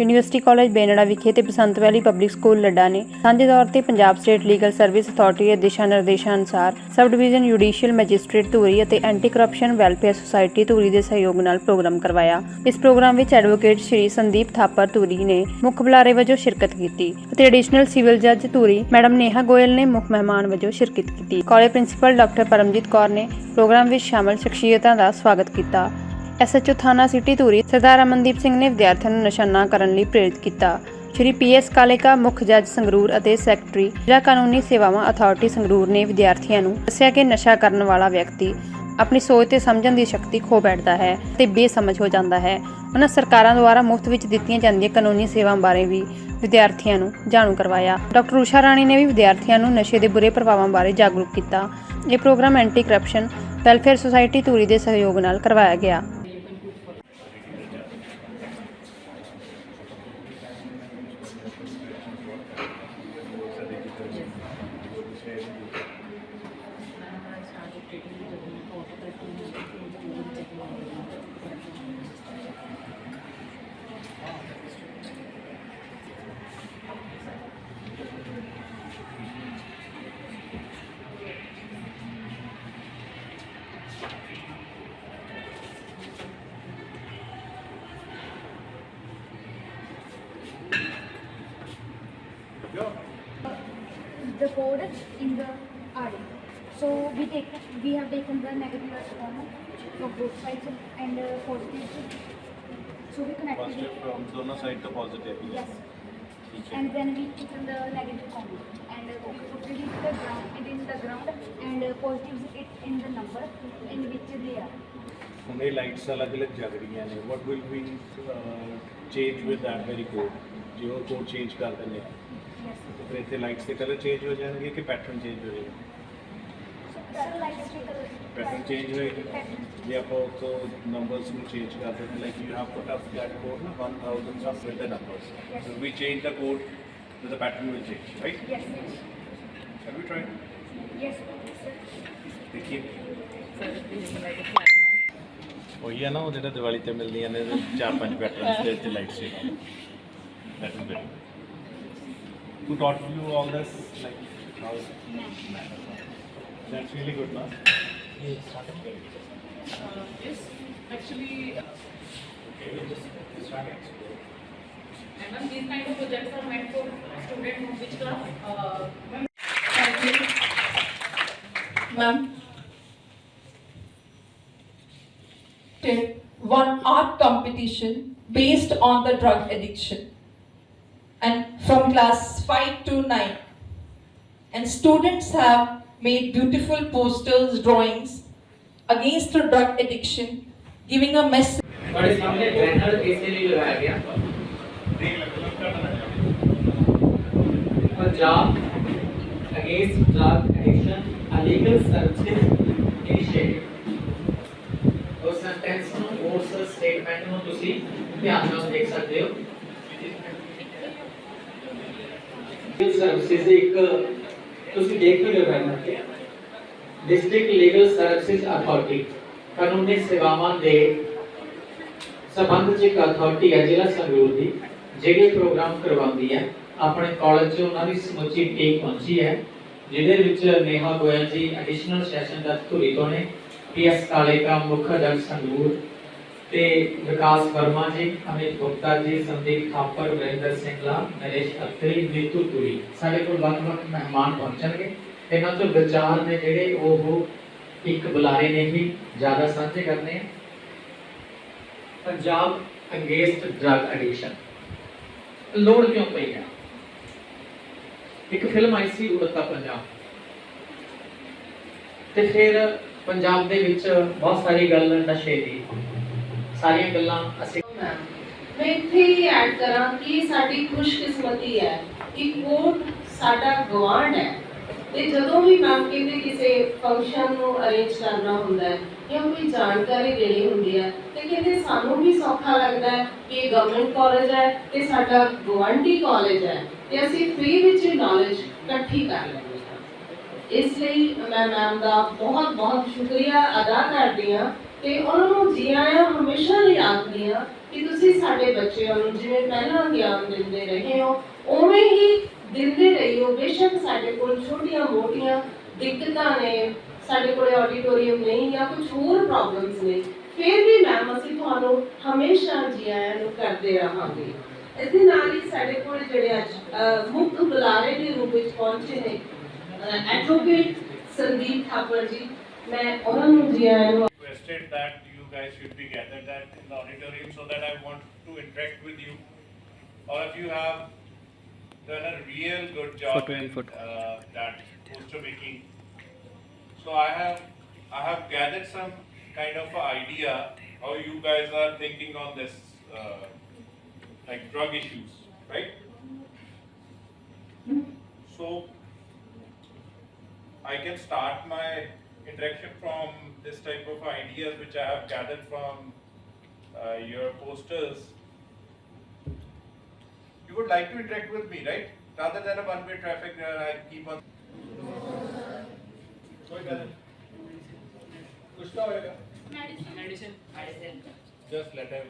University college Benra ਵਿਖੇ ਤੇ Basant valley public school Ladda ਨੇ ਸਾਂਝੇ ਤੌਰ ਤੇ Punjab state legal service authority ਦੇ ਦਿਸ਼ਾ ਨਿਰਦੇਸ਼ਾਂ ਅਨੁਸਾਰ sub division judicial magistrate Dhuri ਅਤੇ anti corruption welfare society Dhuri ਦੇ ਸਹਿਯੋਗ ਨਾਲ ਪ੍ਰੋਗਰਾਮ ਕਰਵਾਇਆ। ਇਸ ਪ੍ਰੋਗਰਾਮ ਵਿੱਚ ਐਡਵੋਕੇਟ ਸ਼੍ਰੀ ਸੰਦੀਪ ਥਾਪਰ ਧੂਰੀ ਨੇ ਮੁੱਖ ਬੁਲਾਰੇ ਵਜੋਂ ਸ਼ਿਰਕਤ ਕੀਤੀ ਅਤੇ ਐਡੀਸ਼ਨਲ ਸਿਵਲ ਜੱਜ ਧੂਰੀ ਮੈਡਮ ਨੇਹਾ ਗੋਇਲ ਨੇ ਮੁੱਖ ਮਹਿਮਾਨ ਵਜੋਂ ਸ਼ਿਰਕਤ ਕੀਤੀ। College principal doctor Paramjit Kaur ਨੇ ਪ੍ਰੋਗਰਾਮ ਵਿੱਚ ਸ਼ਾਮਲ ਸ਼ਖਸੀਅਤਾਂ ਦਾ ਸਵਾਗਤ ਕੀਤਾ। ਐਸਐਚਓ ਥਾਣਾ ਸਿਟੀ ਧੂਰੀ ਸਰਦਾਰ ਅਮਨਦੀਪ ਸਿੰਘ ਨੇ ਵਿਦਿਆਰਥੀਆਂ ਨੂੰ ਨਸ਼ਾ ਨਾ ਕਰਨ ਲਈ ਪ੍ਰੇਰਿਤ ਕੀਤਾ। ਸ਼੍ਰੀ ਪੀਐਸ ਕਾਲੇਕਾ, ਮੁੱਖ ਜੱਜ ਸੰਗਰੂਰ ਅਤੇ ਸੈਕਟਰੀ ਜ਼ਿਲ੍ਹਾ ਕਾਨੂੰਨੀ ਸੇਵਾਵਾਂ ਅਥਾਰਟੀ ਸੰਗਰੂਰ ਨੇ ਵਿਦਿਆਰਥੀਆਂ ਨੂੰ ਦੱਸਿਆ ਕਿ ਨਸ਼ਾ ਕਰਨ ਵਾਲਾ ਵਿਅਕਤੀ ਆਪਣੀ ਸੋਚ ਤੇ ਸਮਝਣ ਦੀ ਸ਼ਕਤੀ ਖੋ ਬੈਠਦਾ ਹੈ ਤੇ ਬੇਸਮਝ ਹੋ ਜਾਂਦਾ ਹੈ। ਉਹਨਾਂ ਸਰਕਾਰਾਂ ਦੁਆਰਾ ਮੁਫਤ ਵਿੱਚ ਦਿੱਤੀਆਂ ਜਾਂਦੀਆਂ ਕਾਨੂੰਨੀ ਸੇਵਾਵਾਂ ਬਾਰੇ ਵੀ ਵਿਦਿਆਰਥੀਆਂ ਨੂੰ ਜਾਣੂ ਕਰਵਾਇਆ। ਡਾਕਟਰ ਊਸ਼ਾ ਰਾਣੀ ਨੇ ਵੀ ਵਿਦਿਆਰਥੀਆਂ ਨੂੰ ਨਸ਼ੇ ਦੇ ਬੁਰੇ ਪ੍ਰਭਾਵਾਂ ਬਾਰੇ ਜਾਗਰੂਕ ਕੀਤਾ। ਇਹ program anti corruption welfare society Dhuri ਦੇ ਸਹਿਯੋਗ ਨਾਲ ਕਰਵਾਇਆ ਗਿਆ। the code in the array. So we take we have taken the negative as common both sides and uh, positive. So we connect Positive it. from दोनों side to positive. Yes. And then we take the negative common and uh, put it in the ground, it in the ground and uh, positives it in the number in which they are. हमने lights अलग अलग जग रही ने what will we uh, change with that very code जो code change कर हैं ਫਿਰ ਇੱਥੇ ਲਾਈਟਸ ਦੇ ਕਲਰ ਚੇਂਜ ਹੋ ਜਾਣਗੇ ਕਿ ਪੈਟਰਨ ਚੇਂਜ ਹੋ ਜਾਏਗਾ. ਪੈਟਰਨ ਚੇਂਜ ਹੋਏਗਾ. ਜੇ ਆਪਾਂ ਉਤੋਂ ਨੰਬਰਸ ਨੂੰ ਚੇਂਜ ਕਰ ਦਿੰਦੇ like you have put up that code ਨਾ 1000 some with the numbers. So we change the code the pattern will change right Yes. Yes. shall we try Yes. Sir. ਦੇਖੀਏ ਉਹੀ ਹੈ ਨਾ ਉਹ ਜਿਹੜਾ ਦੀਵਾਲੀ ਤੇ ਮਿਲਦੀਆਂ ਨੇ ਚਾਰ ਪੰਜ ਪੈਟਰਨਸ ਦੇ ਉੱਤੇ ਲਾਈਟ ਸੀ that is very good who taught you all this like how that's really good na Uh, is actually, okay just start it these kind of projects are meant for students of which class? Uh, ma'am, thank you. Ma'am. Did One art competition based on the drug addiction And from class 5 to 9. And students have made beautiful posters, drawings against the drug addiction, giving a message. ਤੁਹਾਡੇ ਸਾਹਮਣੇ banner ਇਸੇ ਲਈ ਲਗਾਇਆ ਗਿਆ Punjab against drug addiction uh legal services initiative ਉਸ sentence ਨੂੰ ਉਸ statement ਨੂੰ ਤੁਸੀਂ ਧਿਆਨ ਨਾਲ ਦੇਖ ਸਕਦੇ ਹੋ ਲੀਗਲ ਸਰਵਿਸਿਜ਼ ਇੱਕ, ਤੁਸੀਂ ਦੇਖ ਹੀ ਰਹੇ ਹੋ ਡਿਸਟ੍ਰਿਕਟ ਲੀਗਲ ਸਰਵਿਸਿਜ਼ ਅਥਾਰਟੀ ਕਾਨੂੰਨੀ ਸੇਵਾਵਾਂ ਦੇ ਸੰਬੰਧ ਚ ਇੱਕ ਅਥਾਰਟੀ ਹੈ, ਜ਼ਿਲ੍ਹਾ ਸੰਗਰੂਰ ਦੀ, ਜਿਹੜੇ ਪ੍ਰੋਗਰਾਮ ਕਰਵਾਉਂਦੀ ਹੈ। ਆਪਣੇ ਕਾਲਜ 'ਚ ਉਹਨਾਂ ਦੀ ਸਮੁੱਚੀ ਟੀਮ ਪਹੁੰਚੀ ਹੈ, ਜਿਹਦੇ ਵਿੱਚ ਨੇਹਾ ਗੋਇਲ ਜੀ ਐਡੀਸ਼ਨਲ ਸੈਸ਼ਨ ਦਾ ਧੁਰੀ ਤੋਂ ਨੇ ਪੀਐਸ ਕਾਲੇਕਾ ਮੁੱਖ ਜੱਜ ਸੰਗਰੂਰ ਤੇ ਵਿਕਾਸ ਵਰਮਾ ਜੀ, ਅਮਿਤ ਗੁਪਤਾ ਜੀ, ਸੰਦੀਪ ਥਾਪਰ, ਵਰਿੰਦਰ ਸਿੰਘਲਾ ਨਰੇਸ਼ ਅਤਰੀ ਨੀਤੂ ਤੁਰੀ ਸਾਡੇ ਕੋਲ ਵੱਖ-ਵੱਖ ਮਹਿਮਾਨ ਪਹੁੰਚਣਗੇ। ਇਹਨਾਂ ਤੋਂ ਵਿਚਾਰ ਨੇ ਜਿਹੜੇ, ਉਹ ਇੱਕ ਬੁਲਾਰੇ ਨੇ ਹੀ ਜ਼ਿਆਦਾ ਸਾਂਝੇ ਕਰਨੇ ਆ। ਪੰਜਾਬ ਅਗੇਂਸਟ ਡਰਗ ਐਡਿਕਸ਼ਨ ਲੋੜ ਕਿਉਂ ਪਈ ਹੈ ਇੱਕ ਫਿਲਮ ਆਈ ਸੀ, ਉੜਤਾ ਪੰਜਾਬ। ਤੇ ਫਿਰ ਪੰਜਾਬ ਦੇ ਵਿੱਚ ਬਹੁਤ ਸਾਰੀ ਗੱਲ ਨਸ਼ੇ ਦੀ। ਸਾਰੀਆਂ ਗੱਲਾਂ ਅਸੀਂ ਮੈਂ ਇੱਥੇ ਹੀ ਐਡ ਕਰਾਂ ਕਿ ਸਾਡੀ ਖੁਸ਼ਕਿਸਮਤੀ ਹੈ ਕਿ ਕੋਰਟ ਸਾਡਾ ਗਵਾਂਢ ਹੈ। ਤੇ ਜਦੋਂ ਵੀ ਮੈਮ ਕਹਿੰਦੇ ਕਿਸੇ ਫੰਕਸ਼ਨ ਨੂੰ ਅਰੇਂਜ ਕਰਨਾ ਹੁੰਦਾ ਹੈ ਜਾਂ ਕੋਈ ਜਾਣਕਾਰੀ ਦੇਣੀ ਹੁੰਦੀ ਹੈ, ਤੇ ਕਹਿੰਦੇ ਸਾਨੂੰ ਵੀ ਸੌਖਾ ਲੱਗਦਾ ਹੈ ਕਿ ਇਹ ਗਵਰਨਮੈਂਟ ਕਾਲਜ ਹੈ ਤੇ ਸਾਡਾ ਗਵਾਂਢੀ ਕਾਲਜ ਹੈ ਤੇ ਅਸੀਂ ਫ੍ਰੀ ਵਿੱਚ ਨੌਲੇਜ ਇਕੱਠੀ ਕਰ ਲੈਂਦੇ ਇਸ ਲਈ ਮੈਂ ਮੈਮ ਦਾ ਬਹੁਤ ਬਹੁਤ ਸ਼ੁਕਰੀਆ ਅਦਾ ਕਰਦੀ ਹਾਂ ਤੇ ਉਹਨਾਂ ਨੂੰ ਜੀ ਆਇਆਂ ਹਮੇਸ਼ਾ ਲਈ ਆਖਦੀ ਹਾਂ ਕਿ ਤੁਸੀਂ ਸਾਡੇ ਬੱਚਿਆਂ ਨੂੰ ਜਿਵੇਂ ਪਹਿਲਾਂ ਗਿਆਨ ਦਿੰਦੇ ਰਹੇ ਹੋ, ਉਵੇਂ ਹੀ ਦਿੰਦੇ ਰਹੀਓ। ਬੇਸ਼ੱਕ ਸਾਡੇ ਕੋਲ ਛੋਟੀਆਂ ਮੋਟੀਆਂ ਦਿੱਕਤਾਂ ਨੇ, ਸਾਡੇ ਕੋਲ ਆਡੀਟੋਰੀਅਮ ਨਹੀਂ ਜਾਂ ਕੁਝ ਹੋਰ ਪ੍ਰੋਬਲਮਸ ਨੇ। ਫਿਰ ਵੀ ਮੈਮ ਅਸੀਂ ਤੁਹਾਨੂੰ ਹਮੇਸ਼ਾ ਜੀ ਆਇਆਂ ਨੂੰ ਕਰਦੇ ਰਹਾਂਗੇ। ਇਸ ਦੇ ਨਾਲ ਹੀ ਸਾਡੇ ਕੋਲ ਜਿਹੜੇ ਅੱਜ ਮੁੱਖ ਬੁਲਾਰੇ ਦੇ ਰੂਪ ਵਿੱਚ ਪਹੁੰਚੇ ਨੇ ਐਡਵੋਕੇਟ ਸੰਦੀਪ ਥਾਪਰ ਜੀ। ਮੈਂ ਉਹਨਾਂ ਨੂੰ ਜੀ ਆਇਆਂ ਨੂੰ that you guys should be gathered at in the auditorium so that I want to interact with you. All of you have done a real good job in uh, that poster making. So I have I have gathered some kind of idea how you guys are thinking on this uh, like drug issues, right? So I can start my interaction from this type of ideas which I have gathered from uh, your posters, you would like to interact with me, right? Rather than a one-way traffic where I keep on. Just let him.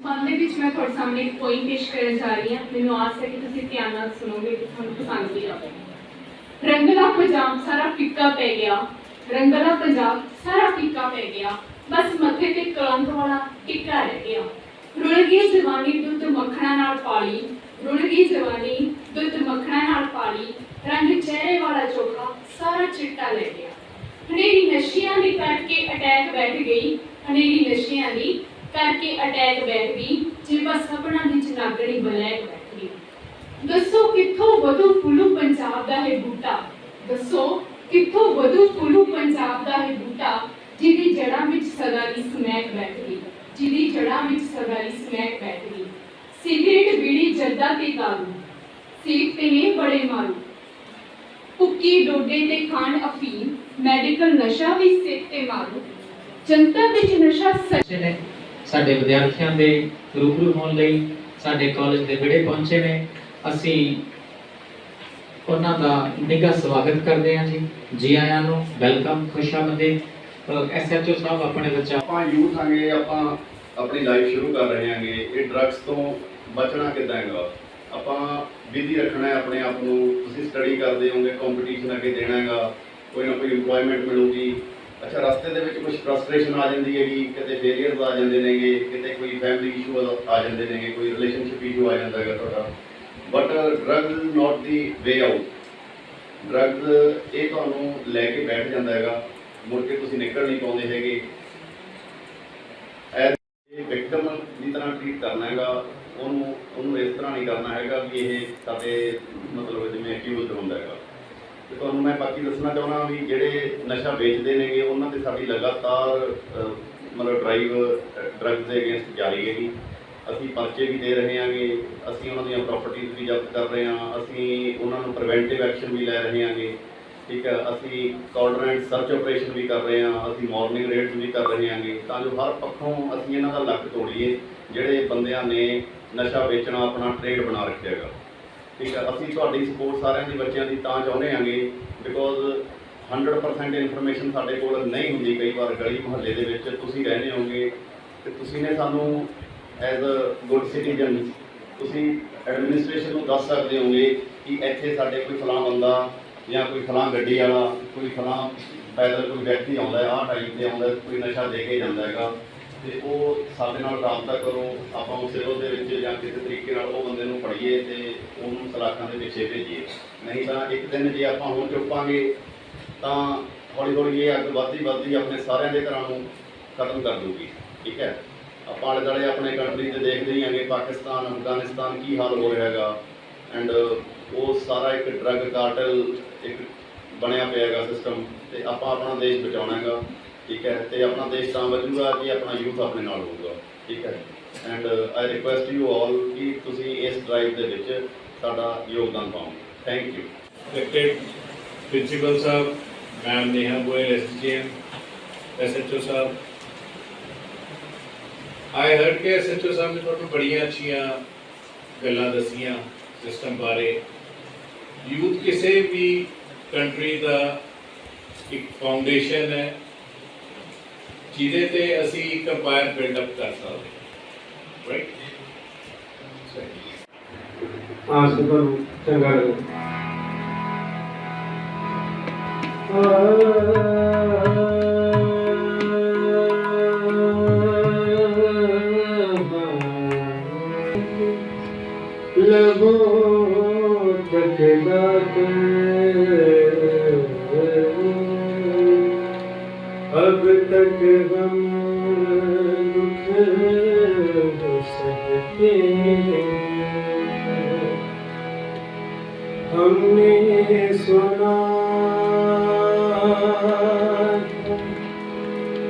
ਮਾਮਲੇ ਵਿੱਚ ਮੈਂ ਤੁਹਾਡੇ ਸਾਹਮਣੇ ਕੋਈ ਪੇਸ਼ ਕਰਨ ਜਾ ਰਹੀ ਹਾਂ ਮੈਨੂੰ ਆਸ ਹੈ ਕਿ ਤੁਸੀਂ ਧਿਆਨ ਨਾਲ ਸੁਣੋਗੇ ਤੇ ਤੁਹਾਨੂੰ ਪਸੰਦ ਵੀ ਆਵੇਗਾ ਰੰਗਲਾ ਪੰਜਾਬ ਸਾਰਾ ਫਿੱਕਾ ਪੈ ਗਿਆ। ਰੰਗਲਾ ਪੰਜਾਬ ਸਾਰਾ ਫਿੱਕਾ ਪੈ ਗਿਆ। ਬਸ ਮੱਥੇ ਤੇ ਕਲੰਕ ਵਾਲਾ ਟਿੱਕਾ ਰਹਿ ਗਿਆ। ਰੁੜ ਗਈ ਜਵਾਨੀ ਦੁੱਧ ਮੱਖਣਾ ਨਾਲ ਪਾਲੀ। ਰੁੜ ਗਈ ਜਵਾਨੀ ਦੁੱਧ ਮੱਖਣਾ ਨਾਲ ਪਾਲੀ। ਰੰਗ ਚਿਹਰੇ ਵਾਲਾ ਚੋਖਾ ਸਾਰਾ ਚਿੱਟਾ ਲੈ ਗਿਆ। ਹਨੇਰੀ ਨਸ਼ਿਆਂ ਦੀ ਕਰਕੇ ਅਟੈਕ ਬੈਠ ਗਈ। ਹਨੇਰੀ ਨਸ਼ਿਆਂ ਦੀ ਕਰਕੇ ਅਟੈਕ ਬੈਠ ਗਈ। ਜੇ ਬਸ ਸਪਨਾ ਦੀ ਚਨਾਗਣੀ ਬਲੈਕ ਦੱਸੋ ਕਿੱਥੋਂ ਵਧੂ ਫੁੱਲੂ ਪੰਜਾਬ ਦਾ ਹੈ ਬੂਟਾ? ਦੱਸੋ ਕਿੱਥੋਂ ਵਧੂ ਫੁੱਲੂ ਪੰਜਾਬ ਦਾ ਹੈ ਬੂਟਾ? ਜਿਹਦੀ ਜੜ੍ਹਾਂ ਵਿੱਚ ਸਦਾ ਦੀ ਸਮੈਕ ਬੈਠ ਗਈ, ਜਿਹਦੀ ਜੜ੍ਹਾਂ ਵਿੱਚ ਸਦਾ ਦੀ ਸਮੈਕ ਬੈਠ ਗਈ। ਸਿਗਰਟ, ਬੀੜੀ ਜੱਦਾ ਤੇ ਦਾਰੂ ਸੀਟ ਤੇ ਨੇ ਬੜੇ ਮਾਰੂ। ਭੁੱਕੀ, ਡੋਡੇ ਤੇ ਖਾਣ ਅਫੀਮ, ਮੈਡੀਕਲ ਨਸ਼ਾ ਵੀ ਸਿਰ ਤੇ ਮਾਰੂ। ਜਨਤਾ ਵਿੱਚ ਨਸ਼ਾ ਸ ਨੇ। ਸਾਡੇ ਵਿਦਿਆਰਥੀਆਂ ਦੇ ਰੂਬਰੂ ਹੋਣ ਲਈ ਸਾਡੇ ਕਾਲਜ ਦੇ ਵਿੜੇ ਪਹੁੰਚੇ ਨੇ। ਅਸੀਂ ਉਹਨਾਂ ਦਾ ਨਿੱਘਾ ਸਵਾਗਤ ਕਰਦੇ ਹਾਂ ਜੀ। ਜੀ ਆਇਆਂ ਨੂੰ ਵੈਲਕਮ ਖੁਸ਼ਾਮਦੀ ਐਸਐਚਓ ਸਾਹਿਬ, ਆਪਣੇ ਬੱਚਾ ਆਪਾਂ ਯੂਥ ਆਂਗੇ, ਆਪਾਂ ਆਪਣੀ ਲਾਈਫ ਸ਼ੁਰੂ ਕਰ ਰਹੇ ਹਾਂਗੇ ਇਹ ਡਰੱਗਸ ਤੋਂ ਬਚਣਾ ਕਿੱਦਾਂ ਹੈਗਾ? ਆਪਾਂ ਬਿਜ਼ੀ ਰੱਖਣਾ ਹੈ ਆਪਣੇ ਆਪ ਨੂੰ। ਤੁਸੀਂ ਸਟੱਡੀ ਕਰਦੇ ਹੋਗੇ ਕੰਪੀਟੀਸ਼ਨ ਅੱਗੇ ਦੇਣਾ ਹੈਗਾ। ਕੋਈ ਨਾ ਕੋਈ EMPLOYMENT ਮਿਲੂਗੀ। ਅੱਛਾ, ਰਸਤੇ ਦੇ ਵਿੱਚ ਕੁਝ ਫਰਸਟ੍ਰੇਸ਼ਨ ਆ ਜਾਂਦੀ ਹੈਗੀ। ਕਿਤੇ ਫੇਲਿਅਰਸ ਆ ਜਾਂਦੇ ਨੇਗੇ, ਕਿਤੇ ਕੋਈ ਫੈਮਿਲੀ ਇਸ਼ੂ ਆ ਜਾਂਦੇ ਨੇਗੇ, ਕੋਈ ਰਿਲੇਸ਼ਨਸ਼ਿਪ ਇਸ਼ੂ ਆ ਜਾਂਦਾ ਹੈਗਾ ਤੁਹਾਡਾ। But drug is not the way out drug ਇਹ ਤੁਹਾਨੂੰ ਲੈ ਕੇ ਬੈਠ ਜਾਂਦਾ ਹੈਗਾ। ਮੁੜ ਕੇ ਤੁਸੀਂ ਨਿਕਲ ਨਹੀਂ ਪਾਉਂਦੇ ਹੈਗੇ। ਐਜ਼ ਵਿਕਟਮ ਦੀ ਤਰ੍ਹਾਂ ਟ੍ਰੀਟ ਕਰਨਾ ਹੈਗਾ। ਉਹਨੂੰ ਉਹਨੂੰ ਇਸ ਤਰ੍ਹਾਂ ਨਹੀਂ ਕਰਨਾ ਹੈਗਾ ਵੀ ਇਹ ਸਾਡੇ ਮਤਲਬ ਜਿਵੇਂ ਅਕਿਊਜ਼ਡ ਹੁੰਦਾ ਹੈਗਾ। ਤੇ ਤੁਹਾਨੂੰ ਮੈਂ ਬਾਕੀ ਦੱਸਣਾ ਚਾਹੁੰਦਾ ਵੀ ਜਿਹੜੇ ਨਸ਼ਾ ਵੇਚਦੇ ਨੇਗੇ, ਉਹਨਾਂ ਤੇ ਸਾਡੀ ਲਗਾਤਾਰ ਮਤਲਬ ਡਰਾਈਵ ਡਰੱਗਸ ਦੇ ਅਗੇਂਸਟ ਜਾਰੀ ਹੈਗੀ। ਅਸੀਂ ਪਰਚੇ ਵੀ ਦੇ ਰਹੇ ਹਾਂਗੇ, ਅਸੀਂ ਉਹਨਾਂ ਦੀਆਂ ਪ੍ਰਾਪਰਟੀਆਂ ਵੀ ਜ਼ਬਤ ਕਰ ਰਹੇ ਹਾਂ, ਅਸੀਂ ਉਹਨਾਂ ਨੂੰ ਪ੍ਰੀਵੈਂਟਿਵ ਐਕਸ਼ਨ ਵੀ ਲੈ ਰਹੇ ਹਾਂਗੇ, ਠੀਕ ਹੈ, ਅਸੀਂ ਕੋਆਰਡੀਨੇਟ ਸਰਚ ਆਪਰੇਸ਼ਨ ਵੀ ਕਰ ਰਹੇ ਹਾਂ, ਅਸੀਂ ਮਾਰਨਿੰਗ ਰੇਡਸ ਵੀ ਕਰ ਰਹੇ ਹਾਂਗੇ, ਤਾਂ ਜੋ ਹਰ ਪੱਖੋਂ ਅਸੀਂ ਇਹਨਾਂ ਦਾ ਲੱਕ ਤੋੜੀਏ ਜਿਹੜੇ ਬੰਦਿਆਂ ਨੇ ਨਸ਼ਾ ਵੇਚਣਾ ਆਪਣਾ ਟ੍ਰੇਡ ਬਣਾ ਰੱਖਿਆ ਹੈਗਾ। ਠੀਕ ਹੈ, ਅਸੀਂ ਤੁਹਾਡੀ ਸਪੋਰਟ ਸਾਰਿਆਂ ਦੀ ਬੱਚਿਆਂ ਦੀ ਤਾਂ ਚਾਹੁੰਦੇ ਹਾਂਗੇ ਬਿਕੋਜ਼ 100% ਇਨਫੋਰਮੇਸ਼ਨ ਸਾਡੇ ਕੋਲ ਨਹੀਂ ਹੁੰਦੀ ਕਈ ਵਾਰ ਗਲੀ ਮੁਹੱਲੇ ਦੇ ਵਿੱਚ, ਤੁਸੀਂ ਰਹਿੰਦੇ ਹੋਗੇ ਤੇ ਤੁਸੀਂ ਨੇ ਸਾਨੂੰ ਐਜ਼ ਅ ਗੁੱਡ ਸਿਟੀਜ਼ਨ ਤੁਸੀਂ ਐਡਮਿਨਿਸਟ੍ਰੇਸ਼ਨ ਨੂੰ ਦੱਸ ਸਕਦੇ ਹੋਗੇ ਕਿ ਇੱਥੇ ਸਾਡੇ ਕੋਈ ਫਲਾਂ ਬੰਦਾ ਜਾਂ ਕੋਈ ਫਲਾਂ ਗੱਡੀ ਵਾਲਾ, ਕੋਈ ਫਲਾਂ ਪੈਦਲ ਕੋਈ ਵਿਅਕਤੀ ਆਉਂਦਾ ਆਹ ਟਾਈਪ ਤੇ ਆਉਂਦਾ ਕੋਈ ਨਸ਼ਾ ਦੇ ਕੇ ਜਾਂਦਾ ਹੈਗਾ, ਤੇ ਉਹ ਸਾਡੇ ਨਾਲ ਰਾਬਤਾ ਕਰੋ, ਆਪਾਂ ਉਸ ਸਿਵਲ ਦੇ ਵਿੱਚ ਜਾਂ ਕਿਸੇ ਤਰੀਕੇ ਨਾਲ ਉਹ ਬੰਦੇ ਨੂੰ ਫੜੀਏ ਤੇ ਉਹਨੂੰ ਸਲਾਖਾਂ ਦੇ ਪਿੱਛੇ ਭੇਜੀਏ। ਨਹੀਂ ਤਾਂ ਇੱਕ ਦਿਨ ਜੇ ਆਪਾਂ ਹੁਣ ਚੁੱਪਾਂਗੇ, ਤਾਂ ਹੌਲੀ ਹੌਲੀ ਇਹ ਅੱਗ ਵੱਧਦੀ ਵੱਧਦੀ ਆਪਣੇ ਸਾਰਿਆਂ ਦੇ ਘਰਾਂ ਨੂੰ ਖਤਮ ਕਰ ਦੂਗੀ। ਠੀਕ ਹੈ? ਆਪਾਂ ਆਲੇ ਦੁਆਲੇ ਆਪਣੇ ਕੰਟਰੀ ਤੇ ਦੇਖਦੇ ਹੀ ਹਾਂਗੇ ਪਾਕਿਸਤਾਨ ਅਫਗਾਨਿਸਤਾਨ ਕੀ ਹਾਲ ਹੋ ਰਿਹਾ ਹੈਗਾ। ਐਂਡ ਉਹ ਸਾਰਾ ਇੱਕ ਡਰੱਗ ਕਾਰਟਲ ਇੱਕ ਬਣਿਆ ਪਿਆ ਹੈਗਾ ਸਿਸਟਮ ਤੇ ਆਪਾਂ ਆਪਣਾ ਦੇਸ਼ ਬਚਾਉਣਾ ਹੈਗਾ ਠੀਕ ਹੈ? ਤੇ ਆਪਣਾ ਦੇਸ਼ ਤਾਂ ਬਚੂਗਾ ਜੇ ਆਪਣਾ ਯੂਥ ਆਪਣੇ ਨਾਲ ਹੋਊਗਾ ਠੀਕ ਹੈ? And I request you all ਕਿ ਤੁਸੀਂ ਇਸ ਡਰਾਈਵ ਦੇ ਵਿੱਚ ਸਾਡਾ ਯੋਗਦਾਨ ਪਾਓ। Thank you Respected Principal Sir, Ma'am Neha Goyal, SGM, SHO sahib I heard ਕਿ SHO ਸਾਹਿਬ ਨੇ ਤੁਹਾਨੂੰ ਬੜੀਆਂ ਅੱਛੀਆਂ ਗੱਲਾਂ ਦੱਸੀਆਂ ਸਿਸਟਮ ਬਾਰੇ। ਯੂਥ ਕਿਸੇ ਵੀ ਕੰਟਰੀ ਦਾ ਇੱਕ ਫਾਊਂਡੇਸ਼ਨ ਹੈ, ਜਿਹਦੇ ਤੇ ਅਸੀਂ ਇੱਕ ਅੰਪਾਇਰ ਬਿਲਡ ਅਪ ਕਰ ਸਕਦੇ ਰਾਈਟ ਆਸ ਤੁਹਾਨੂੰ ਚੰਗਾ ਲੱਗੇ ਲਬੋ हमने सुना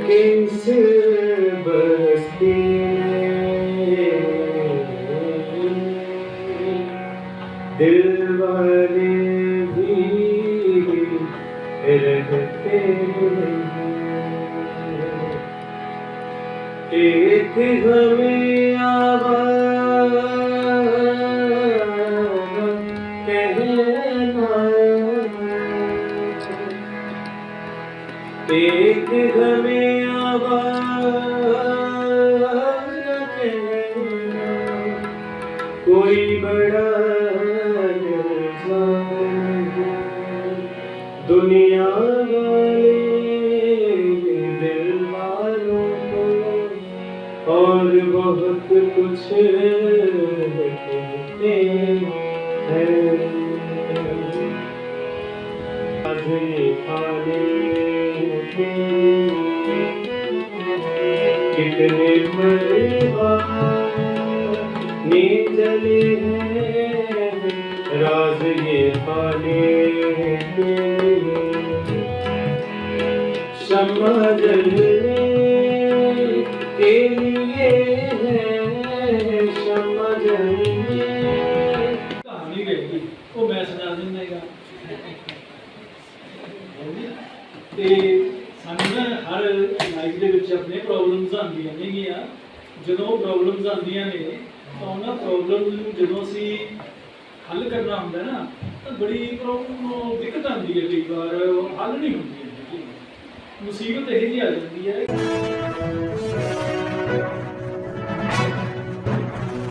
किस बस्ती में दिल वाले भी रहते हैं एक हमें आवाज कोई बड़ा नजारा दुनिया वाले दिल वालों को और बहुत कुछ नींद चले हैं राज ये पाले शमा जलने के लिए है शमा जलने कहानी गई वो मैं सुना दिंदा ਤੇ ਸਾਨੂੰ ਨਾ ਹਰ ਲਾਈਫ ਦੇ ਵਿੱਚ ਆਪਣੇ ਪ੍ਰੋਬਲਮਸ ਆਉਂਦੀਆਂ ਨੇਗੀਆਂ ਜਦੋਂ ਉਹ ਪ੍ਰੋਬਲਮਸ ਆਉਂਦੀਆਂ ਨੇ, ਤਾਂ ਉਹਨਾਂ ਪ੍ਰੋਬਲਮ ਨੂੰ ਜਦੋਂ ਅਸੀਂ ਹੱਲ ਕਰਨਾ ਹੁੰਦਾ ਨਾ, ਤਾਂ ਬੜੀ ਪ੍ਰੋਬਲਮ ਦਿੱਕਤ ਆਉਂਦੀ ਹੈ ਕਈ ਵਾਰ ਹੱਲ ਨਹੀਂ ਹੁੰਦੀ ਹੈਗੀ। ਮੁਸੀਬਤ ਇਹ ਜਿਹੀ ਆ ਜਾਂਦੀ ਹੈ